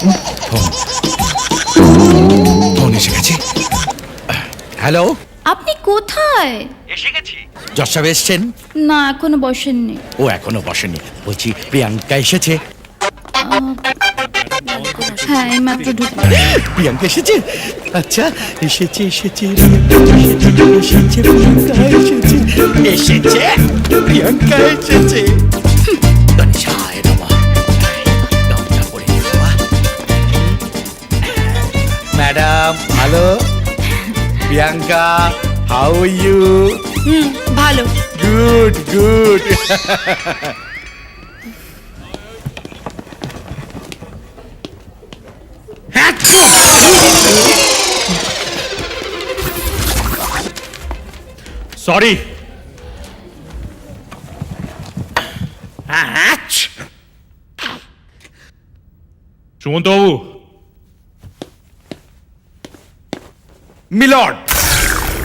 Phone. এসে গেছে। Hello? আপনি কোথায়? এসে জজ সাহেব এসছেন? না এখনও বসেননি। ও এখনও বসেনি বলছি প্রিয়াঙ্কা এসেছে? হ্যাঁ এই মাত্র প্রিয়াঙ্কা এসেছে? আচ্ছা এসেছে এসেছে এসেছে এসেছে প্রিয়াঙ্কা এসেছে এসেছে প্রিয়াঙ্কা এসেছে। ম্যাডাম ভালো প্রিয়াঙ্কা হাউ ইউ ভালো গুড গুড সরি সুমন্ত বাবু মিলর্ড।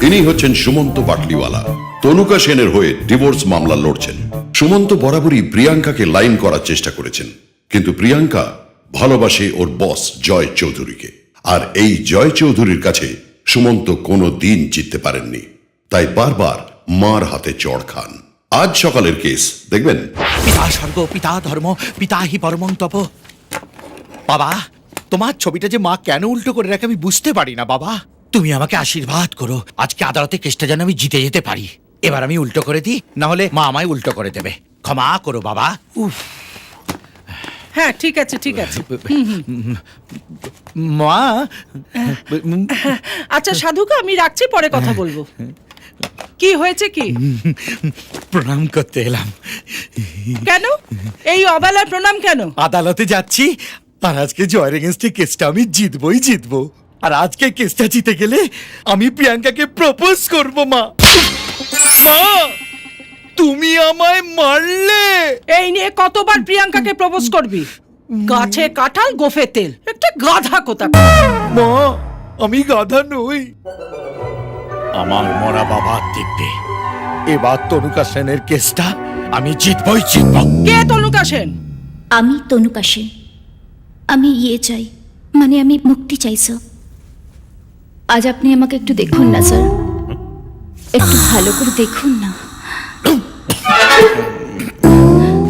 ইনি হচ্ছেন সুমন্ত বাটলিওয়ালা তনুকা সেনের হয়ে ডিভোর্স মামলা লড়ছেন। সুমন্ত বরাবরই প্রিয়াঙ্কাকে লাইন করার চেষ্টা করেছেন। কিন্তু প্রিয়াঙ্কা ভালোবাসে ওর বস জয় চৌধুরীকে। আর এই জয় চৌধুরীর কাছে সুমন্ত কোনো দিন জিততে পারেননি। তাই বারবার মার হাতে চড় খান। আজ সকালের কেস দেখবেন? পিতা স্বর্গ পিতা ধর্ম পিতা হি পরমং তপ। বাবা তোমার ছবিটা যে মা কেন উল্টো করে রাখে আমি বুঝতে পারি না বাবা। তুমি আমাকে আশীর্বাদ করো। আজকে আদালতে কেসটা যেন আমি জিতে যেতে পারি। এবার আমি উল্টো করে দিই না হলে মা আমায় উল্টো করে দেবে। ক্ষমা করো বাবা। উফ। হ্যাঁ ঠিক আছে ঠিক আছে। মা। আচ্ছা সাধুকে আমি রাখছি পরে কথা বলব। কি হয়েছে কি? প্রণাম করতে এলাম। কেন? এই অবেলায় প্রণাম কেন? আদালতে যাচ্ছি আর আজকে জয়ের এগেনস্টে কেসটা আমি জিতবই জিতবো। আর আজকে কেসটা জিতে গেলে আমি প্রিয়াঙ্কাকে প্রপোজ করব মা। মা তুমি আমায় মারলে। এই নিয়ে কতবার প্রিয়াঙ্কাকে প্রপোজ করবি? গাছে কাঁঠাল গোফে তেল। একটা গাধা কোথা? মা আমি গাধা নই। আমার মরা বাবা দেখবে এবার তনুকা সেনের কেসটা আমি জিতবই জিতব। কে তনুকা সেন? আমি তনুকা সেন। আমি ইয়ে চাই। মানে আমি মুক্তি চাই স্যার। আজ আপনি আমাকে একটু দেখুন না, স্যার। একটু ভালো করে দেখুন না।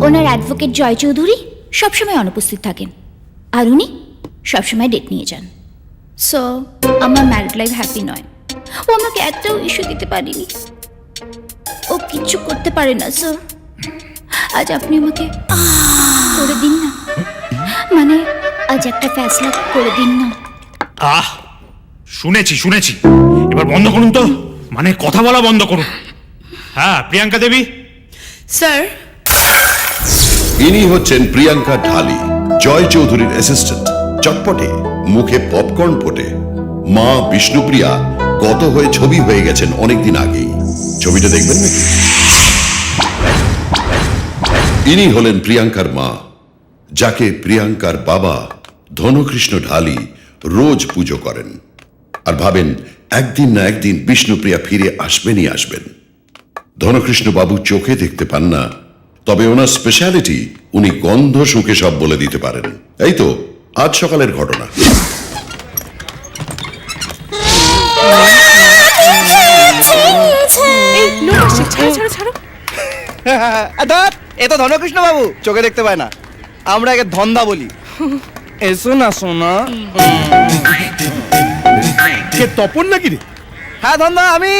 ওনার অ্যাডভোকেট জয় চৌধুরী সবসময় অনুপস্থিত থাকেন। আর উনি সবসময় ডেট নিয়ে যান। সো আমার ম্যারিড লাইফ হ্যাপি নয়। ও আমাকে একটাও ইস্যু দিতে পারেনি। ও কিচ্ছু করতে পারে না স্যার আজ আপনি আমাকে করে দিন না। মানে আজ একটা ফ্যাসলা করে দিন না। আহ! শুনেছি শুনেছি। এবার বন্ধ করুন তো। মানে কথা বলা বন্ধ করুন। হ্যাঁ প্রিয়াঙ্কা দেবী? স্যার। ইনি হচ্ছেন প্রিয়াঙ্কা ঢালি জয় চৌধুরীর অ্যাসিস্ট্যান্ট চটপটে মুখে পপকর্ন ফোটে। মা বিষ্ণুপ্রিয়া গত হয়ে ছবি হয়ে গেছেন অনেকদিন আগেই। ছবিটা দেখবেন নাকি? ইনি হলেন প্রিয়াঙ্কার মা যাকে প্রিয়াঙ্কার বাবা ধনকৃষ্ণ ঢালি রোজ পুজো করেন। আর ভাবেন একদিন না একদিন বিষ্ণুপ্রিয়া ফিরে আসবেনই আসবেন। ধনকৃষ্ণ বাবু চোখে দেখতে পান না তবে ওনার স্পেশালিটি উনি গন্ধ শুকে সব বলে দিতে পারেন। এই তো আজ সকালের ঘটনা। এ তো ধনকৃষ্ণ বাবু চোখে দেখতে পায় না। আমরা একে ধন্দা বলি। এসো না সোনা। কে তপন নাকি রে? হ্যাঁ ধন্দা আমি।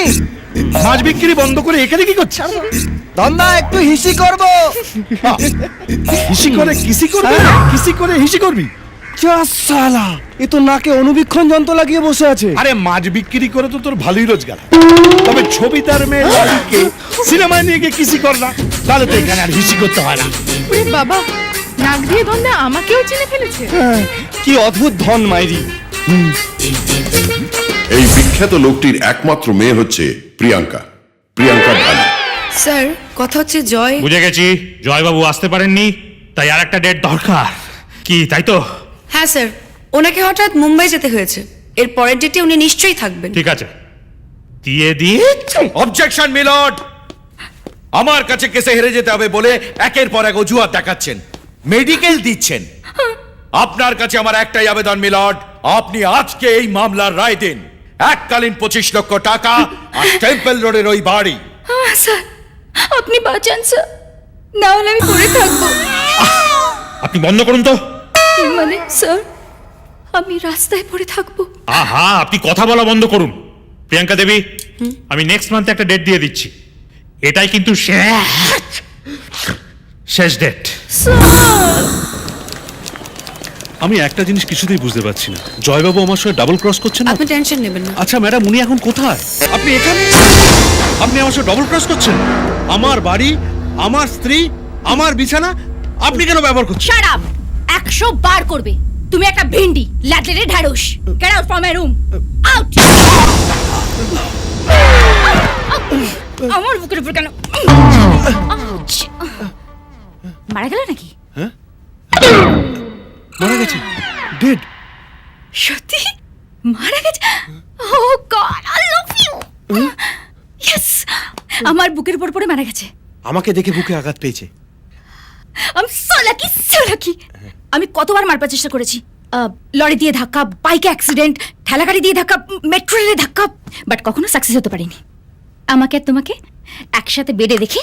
মাছ বিক্রি বন্ধ করে এখানে কি করছে ধন্দা একটু হিসি করব। হিসি করে কিসি করবি? কিসি করে হিসি করবি? যা সালা এ তো নাকে অনুবীক্ষণ যন্ত্র লাগিয়ে বসে আছে। আরে মাছ বিক্রি করে তো তোর ভালোই রোজগার তবে ছবি তার মেয়ে লালিকে সিনেমায় নিয়ে গিয়ে কিসি কর না। তাহলে তো এখানে আর হিসি করতে হয় না। বাবা নাক দিয়ে ধন্দা আমাকেও চিনে ফেলেছে। কি অদ্ভুত ধন মাইরি। এই বিখ্যাত লোকটির একমাত্র মেয়ে হচ্ছে প্রিয়াঙ্কা। প্রিয়াঙ্কা ঢালি স্যার কথা হচ্ছে জয়। বুঝে গেছি। জয়বাবু আসতে পারেননি তাই আর একটা ডেট দরকার। কি তাই তো? হ্যাঁ স্যার। ওনাকে হঠাৎ মুম্বাই যেতে হয়েছে। এর পরের ডেটে উনি নিশ্চয়ই থাকবেন। ঠিক আছে। দিয়ে দিয়ে অবজেকশন মিলট আমার কাছে কেসে হেরে যেতে হবে বলে একের পর এক অজুহাত দেখাচ্ছেন। মেডিকেল দিচ্ছেন। আপনার কাছে আমার একটাই আবেদন মিলট আপনি আজকে এই মামলার রায় দিন। এককালীন পঁচিশ লক্ষ টাকা আর টেম্পল রোডের ওই বাড়ি। আহ, স্যার। আপনি বাঁচান স্যার। না হলে আমি পড়ে থাকব। আপনি বন্ধ করুন তো। মানে স্যার? আমি রাস্তায় পড়ে থাকব। আহা আপনি কথা বলা বন্ধ করুন। প্রিয়াঙ্কা দেবী আমি নেক্সট মান্থে একটা ডেট দিয়ে দিচ্ছি। এটাই কিন্তু শেষ। শেষ ডেট আমি একটা জিনিস কিছুতেই বুঝতে পারছি না। জয়বাবু আমার সঙ্গে ডাবল ক্রস করছেন না আপনি টেনশন নেবেন না। আচ্ছা ম্যাডাম উনি এখন কোথায়? আপনি এখানে? আপনি আমার সঙ্গে ডবল ক্রস করছেন? আমার বাড়ি আমার স্ত্রী আমার বিছানা আপনি কেন ব্যবহার করছেন? শাট আপ একশো বার করবে। তুমি একটা ভেন্ডি ল্যাটলেটে ঢ্যাঁড়স। Get out from my room out আমার বুকের উপর কেন! মারা গেল নাকি? মারা গেছে ডেড সত্যি মারা গেছে oh God I love you yes আমার বুকের উপর পড়ে মারা গেছে আমাকে দেখে বুকে আঘাত পেয়েছে আমি সো লাকি সো লাকি আমি কতবার মারবার চেষ্টা করেছি আহ, লরি দিয়ে ধাক্কা বাইকে অ্যাক্সিডেন্ট ঠেলাগাড়ি দিয়ে ধাক্কা মেট্রো রেলে ধাক্কা বাট কখনো সাকসেস হতে পারিনি আমাকে আর তোমাকে একসাথে বেডে দেখে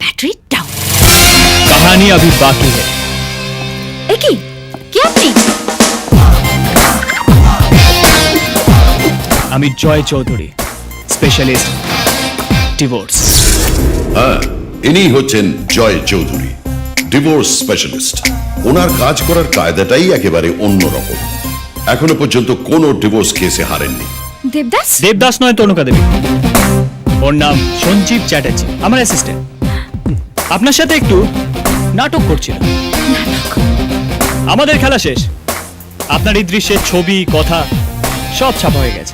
ব্যাটারি ডাউন कहानी अभी बाकी है এ কি কে আপনি আমি জয় চৌধুরী স্পেশালিস্ট ডিভোর্স হ্যাঁ ইনি হচ্ছেন জয় চৌধুরী ডিভোর্স স্পেশালিস্ট ওনার কাজ করার কায়দাটাই একেবারে অন্যরকম। এখনও পর্যন্ত কোনো ডিভোর্স কেসে হারেননি। দেবদাস? দেবদাস নয় তনুকা দেবী। ওর নাম সঞ্জীব চ্যাটার্জি আমার অ্যাসিস্ট্যান্ট আপনার সাথে একটু নাটক করছিল আমাদের খেলা শেষ আপনার এই দৃশ্যের ছবি কথা সব ছাপা হয়ে গেছে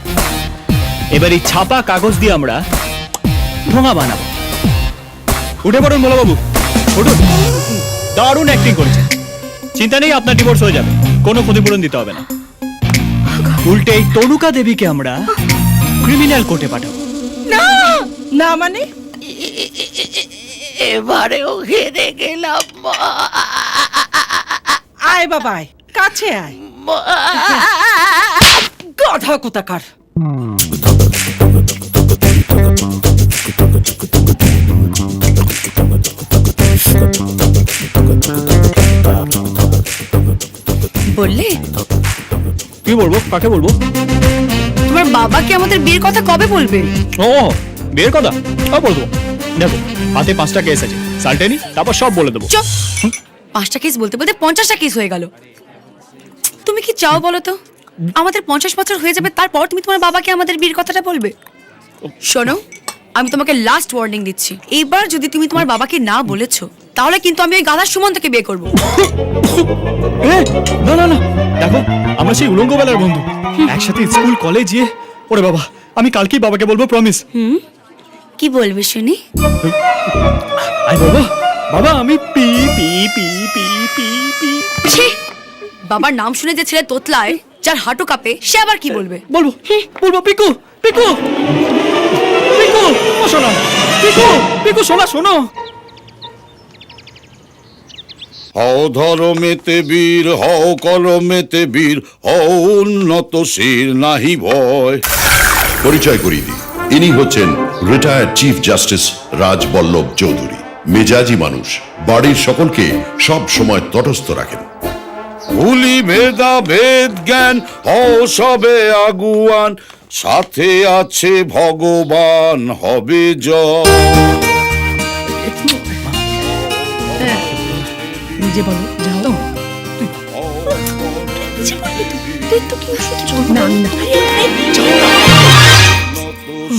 এবার এই ছাপা কাগজ দিয়ে আমরা ঢোঙা বানাবো উঠে পড়ুন বাবু উঠুন দারুণ অ্যাক্টিং করেছেন চিন্তা নেই আপনার ডিভোর্স হয়ে যাবে কোনো ক্ষতিপূরণ দিতে হবে না উল্টে এই তনুকা দেবীকে আমরা ক্রিমিনাল কোর্টে পাঠাবো না না মানে এবারেও হেরে গেলাম। আয় বাবা আয় কাছে আয়। গাধা কোথাকার। বললে? কি বলব? কাকে বলব? তোমার বাবাকে আমাদের বিয়ের কথা কবে বলবে? ও বিয়ের কথা? সব বলব। দেখো হাতে পাঁচটা কেস আছে। সালটেনি তারপর সব বলে দেবো। পাঁচটা কেস বলতে বলতে পঞ্চাশটা কেস হয়ে গেল। তুমি কি চাও বলো তো? আমাদের পঞ্চাশ বছর হয়ে যাবে তারপর তুমি তোমার বাবাকে আমাদের বিয়ের কথাটা বলবে। শোনো আমি তোমাকে লাস্ট ওয়ার্নিং দিচ্ছি। এইবার যদি তুমি তোমার বাবাকে না বলেছ তাহলে কিন্তু আমি ওই গাধার সুমন্তকে বিয়ে করব। না না না। দেখো আমরা সেই উলঙ্গ বেলার বন্ধু। একসাথে স্কুল কলেজ গিয়ে ওরে বাবা আমি কালকেই বাবাকে বলব প্রমিস কি বলবে শুনি? আই বাবা। বাবা আমি পি পি পি পি পি পি। ছি! বাবার নাম শুনে যে ছেলে তোতলায় যার হাঁটু কাঁপে সে আবার কি বলবে? বলব বলব পিকু পিকু! পিকু ও শোনো পিকু পিকু শোনা শোনো। হও ধরমেতে বীর হও কলমেতে বীর হও উন্নত শির নাহি ভয়। পরিচয় করিয়ে দিই। ইনি হচ্ছেন retired chief justice Rajballabh Chowdhury. মেজাজি মানুষ। বাড়ির সকলকে সব সময় তটস্থ রাখেন। ভুলি ভেদা ভেদ জ্ঞান হও সবে আগুয়ান সাথে আছে ভগবান হবে জয়। নিজে বলো যাও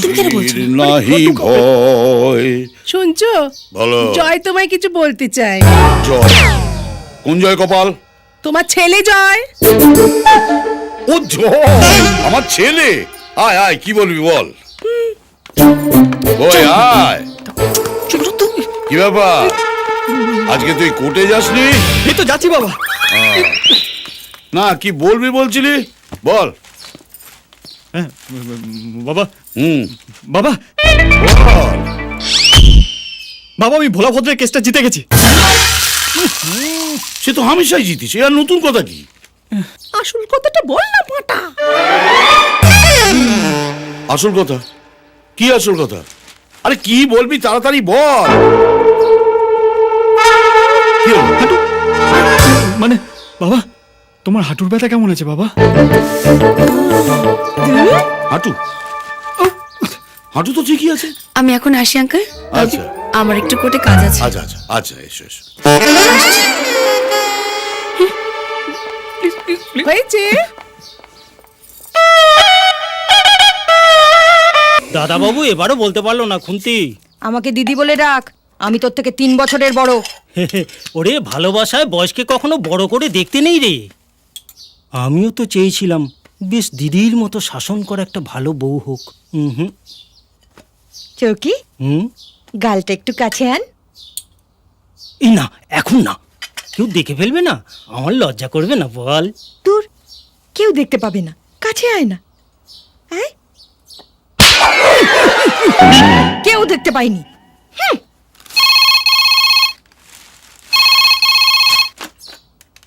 শির নাহি ভয়। শুনছো? বলো। জয় তোমায় কিছু বলতে চাই। জয়। কোন জয় কপাল? তোমার ছেলে জয়। ও জয়! আমার ছেলে? আয় আয় কি বলবি বল? ওই আয়। কি ব্যাপার? আজকে তুই কোর্টে যাসনি? এই তো যাচ্ছি বাবা। না কি বলবি বলছিলি? বল। হ্যাঁ, বাবা হুম। বাবা। বাবা আমি ভোলা ভদ্রের কেসটা জিতে গেছি। সে তো হামেশাই জিতিস এ আর নতুন কথা কি? আসল কথাটা বল না পাটা। আসল কথা? কি আসল কথা? আরে কি বলবি তাড়াতাড়ি বল। মানে বাবা তোমার হাঁটুর ব্যথা কেমন আছে বাবা? হাঁটু? হাঁটু তো ঠিকই আছে। আমি এখন আসি আঙ্কেল আচ্ছা। আমার একটু কোটে কাজ আছে। আচ্ছা আচ্ছা আচ্ছা এসো এসো। হয়েছে? দাদা বাবু এবারও বলতে পারল না খুন্তি। আমাকে দিদি বলে ডাক আমি তোর থেকে তিন বছরের বড়। ওরে ভালোবাসায় বয়সকে কখনো বড় করে দেখতে নেই রে। আমিও তো চেয়েছিলাম বেশ দিদির মতো শাসন করা একটা ভালো বউ হোক। হুম হুম। চৌকি হুম? গালটা একটু কাছে আন। এই না এখন না। কেউ দেখে ফেলবে না? আমার লজ্জা করবে না বল। তোর কেউ দেখতে পাবে না। কাছে আয় না। আয়। কেউ দেখতে পাইনি।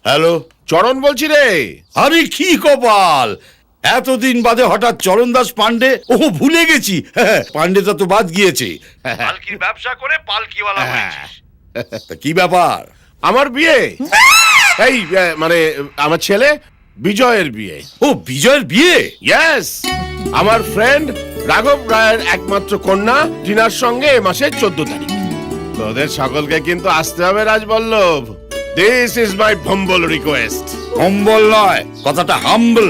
হ্যালো চরণ বলছি রে। আরে কি কপাল? এতদিন বাদে হঠাৎ চরণ দাস পান্ডে ও ভুলে গেছি। হ্যাঁ, পান্ডেটা তো বাদ গিয়েছে। পালকির ব্যবসা করে পালকিওয়ালা তা কি ব্যাপার? আমার বিয়ে? এই মানে আমার ছেলে বিজয়ের বিয়ে। ও বিজয়ের বিয়ে? ইয়েস আমার ফ্রেন্ড রাঘব রায়ের একমাত্র কন্যা টিনার সঙ্গে এ মাসের চোদ্দ তারিখ। তোদের সকলকে কিন্তু আসতে হবে Rajballabh. This is my humble request humble নয় কথাটা হাম্বল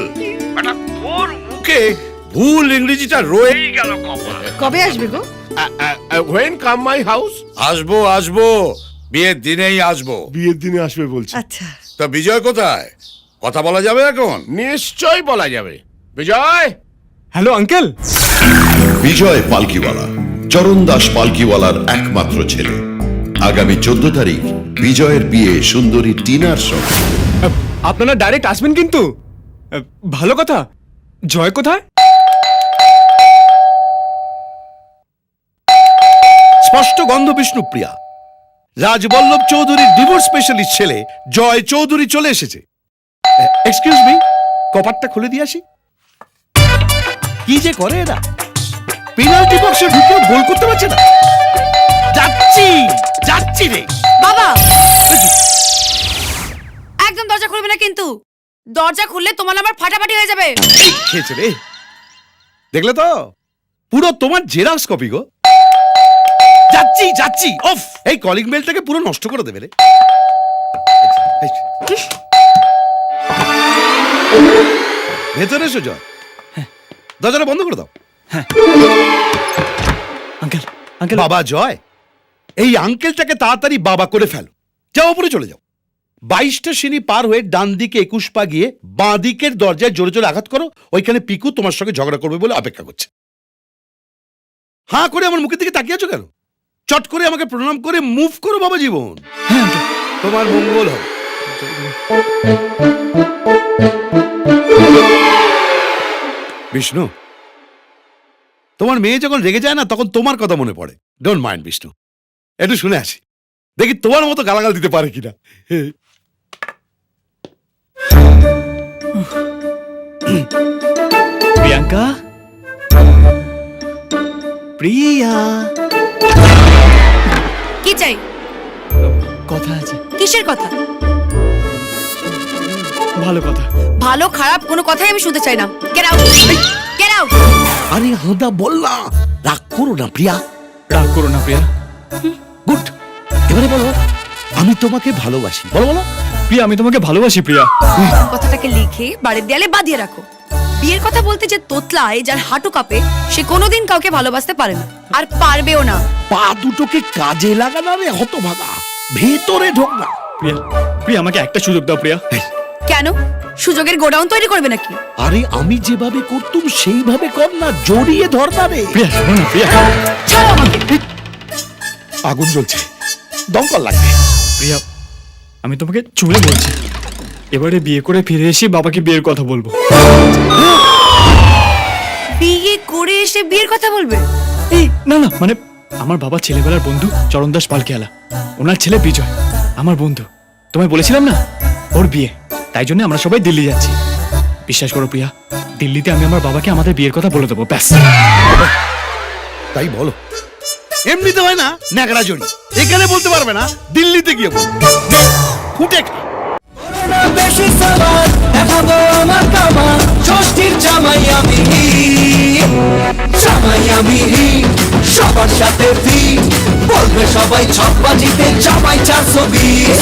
মুখে ভুল ইংরেজিটা রয়েই গেল কবে আসবে গো? হোয়েন কাম মাই হাউস আসব আসব। বিয়ের দিনেই আসব। বিয়ের দিনে আসবে বলছি। আচ্ছা। তা বিজয় কোথায়? কথা বলা যাবে এখন? নিশ্চয় বলা যাবে। বিজয়! Hello uncle. বিজয় পালকিওয়ালা চরণ দাস পালকিওয়ালার একমাত্র ছেলে। আগামী চোদ্দ তারিখ বিজয়ের বিয়ে সুন্দরী টিনার সঙ্গে। আপনারা ডাইরেক্ট আসবেন কিন্তু? ভালো কথা। জয় কোথায়? স্পষ্ট গন্ধ বিষ্ণুপ্রিয়া। রাজবল্লভ চৌধুরীর ডিভোর্স স্পেশালিস্ট ছেলে জয় চৌধুরী চলে এসেছে। এক্সকিউজ মি কপারটা খুলে দিয়ে আসি। কি যে করে এরা? পেনাল্টি বক্সে ঢুকেও গোল করতে পারছে না। যাচ্ছি যাচ্ছি রে। বাবা! একদম দরজা খুলবে না কিন্তু। দরজা খুললে তোমার আমার ফাটাফাটি হয়ে যাবে। এই খেয়েছে রে। দেখলে তো? পুরো তোমার জেরক্স কপি গো। যাচ্ছি যাচ্ছি। অফ এই কলিং বেলটাকে পুরো নষ্ট করে দেবে রে। ভেতরে এসো জয়। দরজাটা বন্ধ করে দাও। Uncle uncle. বাবা জয়। এই আঙ্কেলটাকে তাড়াতাড়ি বাবা করে ফেলো। যাও উপরে চলে যাও। বাইশটা সিঁড়ি পার হয়ে ডান দিকে একুশ পা গিয়ে বাঁ দিকের দরজায় জোরে জোরে আঘাত করো ওইখানে পিকু তোমার সঙ্গে ঝগড়া করবে বলে অপেক্ষা করছে। হাঁ করে আমার মুখের দিকে তাকিয়ে আছো কেন? চট করে আমাকে প্রণাম করে মুভ করো বাবা জীবন। হ্যাঁ তোমার মঙ্গল হবে। বিষ্ণু তোমার মেয়ে যখন রেগে যায় না তখন তোমার কথা মনে পড়ে। Don't mind Bishnu. একটু শুনে আসি। দেখি তোমার মতো গালাগাল দিতে পারে কিনা। প্রিয়াঙ্কা? প্রিয়া। কি চাই? কথা আছে। কিসের কথা? ভালো কথা। ভালো খারাপ কোনো কথাই আমি শুনতে চাই না। গেট আউট গেট আউট আরে হাদা বল না রাগ করো না প্রিয়া। রাগ করো না প্রিয়া। গুড। এবারে বলো আমি তোমাকে ভালোবাসি। বলো বলো। প্রিয়া আমি তোমাকে ভালোবাসি প্রিয়া। কথাটাকে লিখে বাড়ির দেয়ালে বাঁধিয়ে রাখো। বিয়ের কথা বলতে যে তোতলায় যার হাঁটু কাঁপে সে কোনোদিন কাউকে ভালোবাসতে পারে না। আর পারবেও না। পা দুটোকে কাজে লাগানো রে হতভাগা। ভেতরে ঢোক না। প্রিয়া প্রিয়া আমাকে একটা সুযোগ দাও প্রিয়া। কেন? সুযোগের গোডাউন তৈরি করবে নাকি? আরে আমি যেভাবে করতুম সেইভাবে কর না জড়িয়ে ধর না রে। প্রিয়া শোনো না প্রিয়া। ছাড়ো আমাকে। আগুন জ্বলছে। দমকল লাগবে। প্রিয়া আমি তোমাকে চুলে বলছি এবারে বিয়ে করে ফিরে এসে বাবাকে বিয়ের কথা বলব। বিয়ে করে এসে বিয়ের কথা বলবে? এই না না মানে আমার বাবা ছেলেবেলার বন্ধু চরণ দাস পালকিয়ালা। ওনার ছেলে বিজয় আমার বন্ধু। তোমায় বলেছিলাম না? ওর বিয়ে। তাই জন্য আমরা সবাই দিল্লি যাচ্ছি। বিশ্বাস করো প্রিয়া দিল্লিতে আমি আমার বাবাকে আমাদের বিয়ের কথা বলে দেবো ব্যাস। তাই বলো। এমনিতে হয় না, ন্যাকড়া জড়ি। এখানে বলতে পারবে না, দিল্লিতে গিয়ে বলবে। ফুটে। বেশি সাবান দেখাবো আমার কামান ষষ্ঠীর জামাই আমি। জামাই আমি। সবার সাথে ফি বলবে সবাই ছপ্পা জিতে জামাই চারশো বিশ